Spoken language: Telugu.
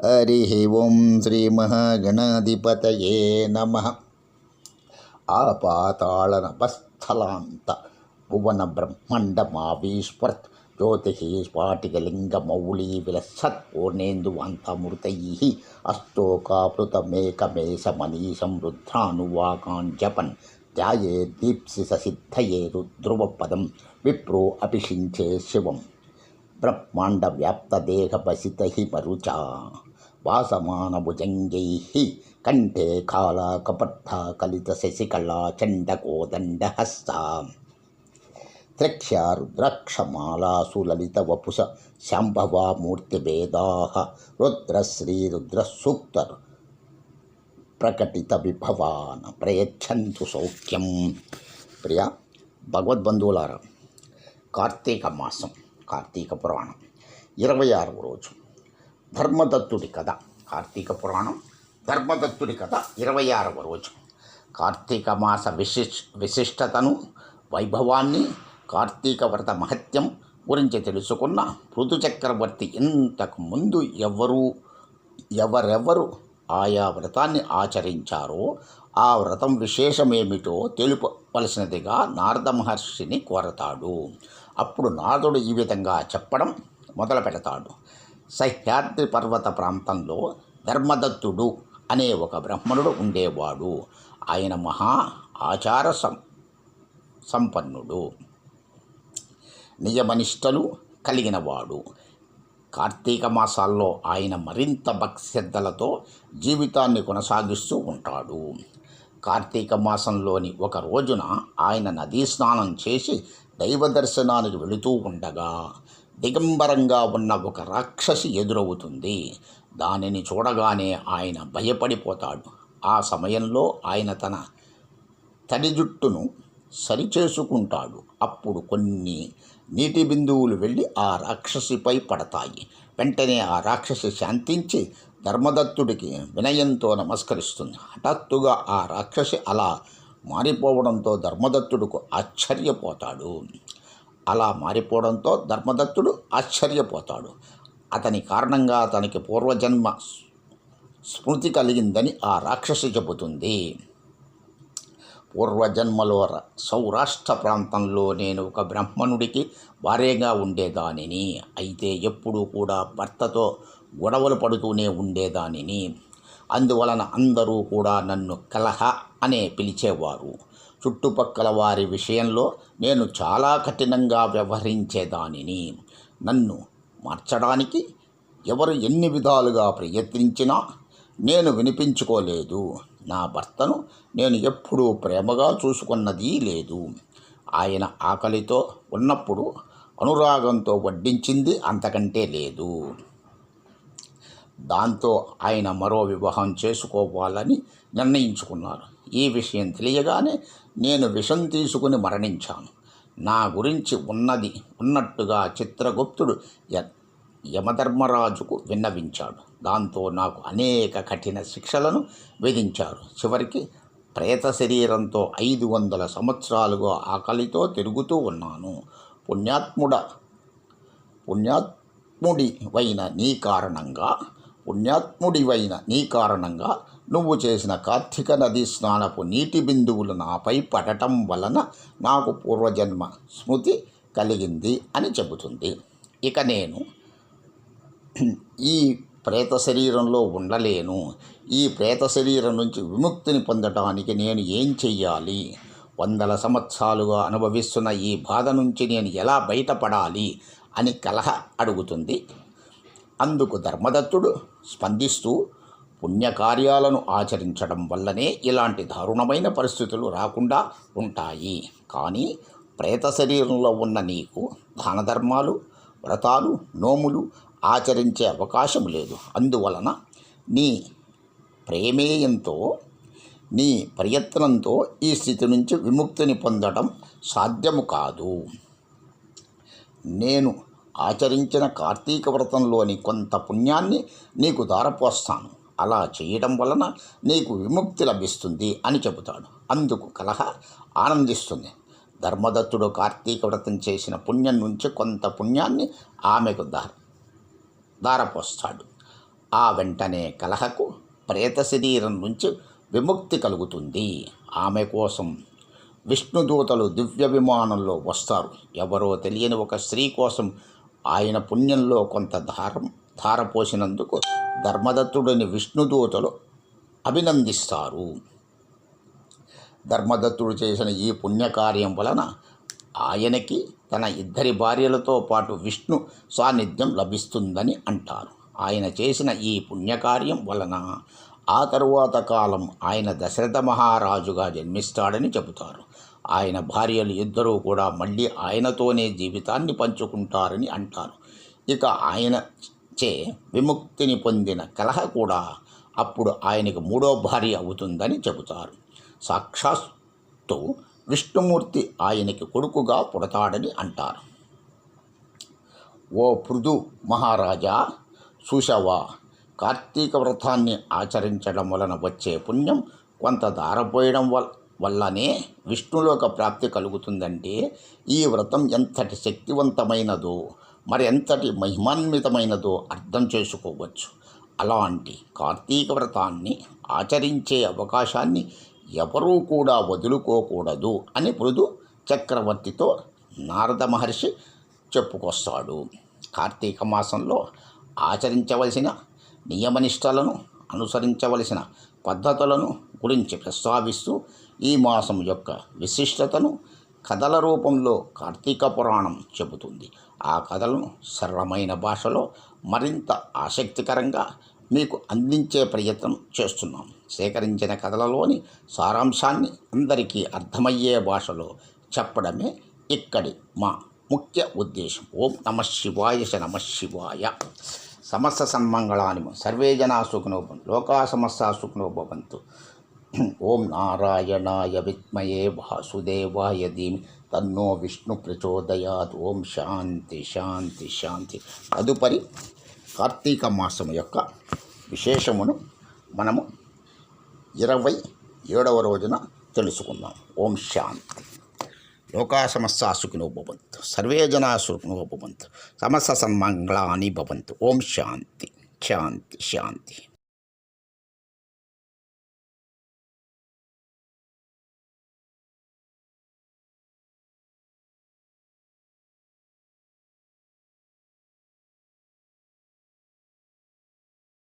హరి ఓం శ్రీ మహాగణాధిపతయే నమ ఆపాతాళనపస్థలాంత భువన బ్రహ్మండమావీశ్వర్త్ జ్యోతి స్ఫాటికలింగమౌళీ విలసత్ పూర్ణేందువంతమృతై అష్టోకాపృతమేకమేశమనీశం రుద్రానువాకాన్ జపన్ ధ్యాయే దీప్సి సిద్ధయే రుద్రువపదం విప్రో అభిషించే శివం బ్రహ్మాండ వ్యాప్తదేహపసిత మరుచా వాసమానభుజంగై కంఠే కాళ కపర్థ కలిత శశికళా చండకోదండహస్తా. త్రక్ష్య రుద్రాక్షమాలాసు లలిత వపుస శాంభవా మూర్తిభేదా రుద్రశ్రీరుద్రసూక్త ప్రకటిత విభవాన ప్రయచ్చంతు సౌఖ్యం. ప్రియ భగవద్బంధువులారా కార్తీక మాసం కార్తీక పురాణం ఇరవై ఆరవ రోజు. ధర్మదత్తుడి కథ కార్తీక పురాణం ధర్మదత్తుడి కథ ఇరవై ఆరవ రోజు. కార్తీక మాస విశిష్ విశిష్టతను వైభవాన్ని కార్తీక వ్రత మహత్యం గురించి తెలుసుకున్న పృథు చక్రవర్తి ఇంతకు ముందు ఎవరు ఎవరెవరు ఆయా వ్రతాన్ని ఆచరించారో ఆ వ్రతం విశేషమేమిటో తెలుపవలసినదిగా నారద మహర్షిని కోరతాడు. అప్పుడు నారదుడు ఈ విధంగా చెప్పడం మొదలు పెడతాడు సహ్యాద్రి పర్వత ప్రాంతంలో ధర్మదత్తుడు అనే ఒక బ్రాహ్మణుడు ఉండేవాడు. ఆయన మహా ఆచార సం సంపన్నుడు. నియమనిష్టలు కలిగినవాడు. కార్తీక మాసాల్లో ఆయన మరింత భక్తిశ్రద్ధలతో జీవితాన్ని కొనసాగిస్తూ ఉంటాడు. కార్తీక మాసంలోని ఒక రోజున ఆయన నదీ స్నానం చేసి దైవ దర్శనానికి వెళుతూ ఉండగా దిగంబరంగా ఉన్న ఒక రాక్షసి ఎదురవుతుంది. దానిని చూడగానే ఆయన భయపడిపోతాడు. ఆ సమయంలో ఆయన తన తడి జుట్టును సరిచేసుకుంటాడు. అప్పుడు కొన్ని నీటి బిందువులు వెళ్ళి ఆ రాక్షసిపై పడతాయి. వెంటనే ఆ రాక్షసి శాంతించి ధర్మదత్తుడికి వినయంతో నమస్కరిస్తుంది. హఠాత్తుగా ఆ రాక్షసి అలా మారిపోవడంతో ధర్మదత్తుడుకు ఆశ్చర్యపోతాడు. అలా మారిపోవడంతో ధర్మదత్తుడు ఆశ్చర్యపోతాడు. అతని కారణంగా అతనికి పూర్వజన్మ స్మృతి కలిగిందని ఆ రాక్షసి చెబుతుంది. పూర్వజన్మలో సౌరాష్ట్ర ప్రాంతంలో నేను ఒక బ్రాహ్మణుడికి భార్యగా ఉండేదానిని. అయితే ఎప్పుడూ కూడా భర్తతో గొడవలు పడుతూనే ఉండేదానిని. అందువలన అందరూ కూడా నన్ను కలహ అనే పిలిచేవారు. చుట్టుపక్కల వారి విషయంలో నేను చాలా కఠినంగా వ్యవహరించేదానిని. నన్ను మార్చడానికి ఎవరు ఎన్ని విధాలుగా ప్రయత్నించినా నేను వినిపించుకోలేదు. నా భర్తను నేను ఎప్పుడూ ప్రేమగా చూసుకున్నది లేదు. ఆయన ఆకలితో ఉన్నప్పుడు అనురాగంతో వడ్డించింది అంతకంటే లేదు. దాంతో ఆయన మరో వివాహం చేసుకోవాలని నిర్ణయించుకున్నారు. ఈ విషయం తెలియగానే నేను విషం తీసుకుని మరణించాను. నా గురించి ఉన్నది ఉన్నట్టుగా చిత్రగుప్తుడు య యమధర్మరాజుకు విన్నవించాడు. దాంతో నాకు అనేక కఠిన శిక్షలను విధించారు. చివరికి ప్రేత శరీరంతో ఐదు వందల సంవత్సరాలుగా ఆకలితో తిరుగుతూ ఉన్నాను. పుణ్యాత్ముడ పుణ్యాత్ముడి వైన నీ కారణంగా పుణ్యాత్ముడివైన నీ కారణంగా నువ్వు చేసిన కార్తీక నదీ స్నానపు నీటి బిందువులు నాపై పడటం వలన నాకు పూర్వజన్మ స్మృతి కలిగింది అని చెబుతుంది. ఇక నేను ఈ ప్రేత శరీరంలో ఉండలేను. ఈ ప్రేత శరీరం నుంచి విముక్తిని పొందటానికి నేను ఏం చెయ్యాలి? వందల సంవత్సరాలుగా అనుభవిస్తున్న ఈ బాధ నుంచి నేను ఎలా బయటపడాలి? అని కలహ అడుగుతుంది. అందుకు ధర్మదత్తుడు స్పందిస్తూ పుణ్యకార్యాలను ఆచరించడం వల్లనే ఇలాంటి దారుణమైన పరిస్థితులు రాకుండా ఉంటాయి. కానీ ప్రేత శరీరంలో ఉన్న నీకు దానధర్మాలు వ్రతాలు నోములు ఆచరించే అవకాశం లేదు. అందువలన నీ ప్రేమేయంతో నీ ప్రయత్నంతో ఈ స్థితి నుంచి విముక్తిని పొందడం సాధ్యము కాదు. నేను ఆచరించిన కార్తీక వ్రతంలోని కొంత పుణ్యాన్ని నీకు దారపోస్తాను. అలా చేయడం వలన నీకు విముక్తి లభిస్తుంది అని చెబుతాడు. అందుకు కలహ ఆనందిస్తుంది. ధర్మదత్తుడు కార్తీక వ్రతం చేసిన పుణ్యం నుంచి కొంత పుణ్యాన్ని ఆమెకు దార దారపోస్తాడు. ఆ వెంటనే కలహకు ప్రేత శరీరం నుంచి విముక్తి కలుగుతుంది. ఆమె కోసం విష్ణుదూతలు దివ్య విమానంలో వస్తారు. ఎవరో తెలియని ఒక స్త్రీ కోసం ఆయన పుణ్యంలో కొంత ధారం ధారపోసినందుకు ధర్మదత్తుడిని విష్ణుదూతలు అభినందిస్తారు. ధర్మదత్తుడు చేసిన ఈ పుణ్యకార్యం వలన ఆయనకి తన ఇద్దరి భార్యలతో పాటు విష్ణు సాన్నిధ్యం లభిస్తుందని అంటారు. ఆయన చేసిన ఈ పుణ్యకార్యం వలన ఆ తరువాత కాలం ఆయన దశరథ మహారాజుగా జన్మిస్తాడని చెబుతారు. ఆయన భార్యలు ఇద్దరూ కూడా మళ్ళీ ఆయనతోనే జీవితాన్ని పంచుకుంటారని అంటారు. ఇక ఆయన చే విముక్తిని పొందిన కలహ కూడా అప్పుడు ఆయనకు మూడో భార్య అవుతుందని చెబుతారు. సాక్షాత్తు విష్ణుమూర్తి ఆయనకి కొడుకుగా పుడతాడని అంటారు. ఓ పృథు మహారాజా సుషవా కార్తీక వ్రతాన్ని ఆచరించడం వలన వచ్చే పుణ్యం కొంత దారపోయడం వల్ల వల్లనే విష్ణులోక ప్రాప్తి కలుగుతుందంటే ఈ వ్రతం ఎంతటి శక్తివంతమైనదో మరి ఎంతటి మహిమాన్వితమైనదో అర్థం చేసుకోవచ్చు. అలాంటి కార్తీక వ్రతాన్ని ఆచరించే అవకాశాన్ని ఎవరూ కూడా వదులుకోకూడదు అని పృథు చక్రవర్తితో నారద మహర్షి చెప్పుకొస్తాడు. కార్తీక మాసంలో ఆచరించవలసిన నియమనిష్టలను అనుసరించవలసిన పద్ధతులను గురించి ప్రస్తావిస్తూ ఈ మాసం యొక్క విశిష్టతను కథల రూపంలో కార్తీక పురాణం చెబుతుంది. ఆ కథలను సరళమైన భాషలో మరింత ఆసక్తికరంగా మీకు అందించే ప్రయత్నం చేస్తున్నాం. సేకరించిన కథలలోని సారాంశాన్ని అందరికీ అర్థమయ్యే భాషలో చెప్పడమే ఇక్కడి మా ముఖ్య ఉద్దేశం. ఓం నమ శివాయ శ నమ శివాయ. సమస్త సన్మంగళాని సర్వే జనా సుఖనోపం లోకా సమస్త సుఖనోపవంతు ఓం నారాయణాయ విద్మయే వాసుదేవాయ ధీమి తన్నో విష్ణు ప్రచోదయాత్. ఓం శాంతి శాంతి శాంతి. తదుపరి కార్తీక మాసం యొక్క విశేషమును మనము ఇరవై ఏడవ రోజున తెలుసుకుందాం. ఓం శాంతి. లోకా సమస్త సుఖినో భవంతు సర్వే జనా సుఖినో భవంతు సమస్త సన్మంగళాని భవంతు ఓం శాంతి శాంతి శాంతి